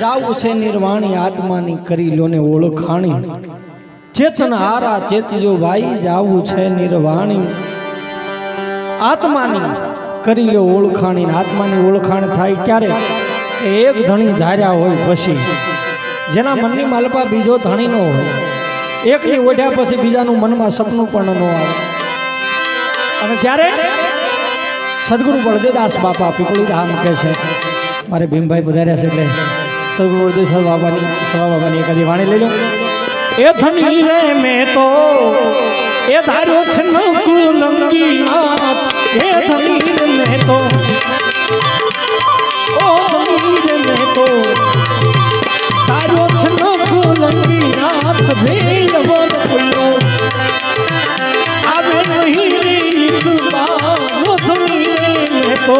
જાવું છે નિર્વાણી આત્માની કરી લો ને ઓળખાણી. ચેતન હારા ચેતજો ભાઈ જાવું છે નિર્વાણી. આત્માની કરી લો ઓળખાણી આત્માની ઓળખાણ થાય ક્યારે એક ધણી ધાર્યા હોય પછી. જેના મનની માલપા બીજો ધણી નો હોય. એકની ઓઢ્યા પછી બીજાનું મનમાં સપનું પણ ન આવે. અને ત્યારે સદગુરુ બળદેદાસ બાપા પીપળી ધામ કહે છે, મારે ભીમભાઈ પધાર્યા છે એટલે સર્વોદય સવા બાબાની સવા બાબાની એકાદી વાણી લઈ લો. એ ધણી રે મેં તો, એ ધારો છન કુલંગી નાથ એ ધણી રે મેં તો, ઓ ધણી રે મેં તો ધારો છન કુલંગી નાથ ભેર વર પુલો આવે નહીં રે ઇકબા ઓ ધણી રે મેં તો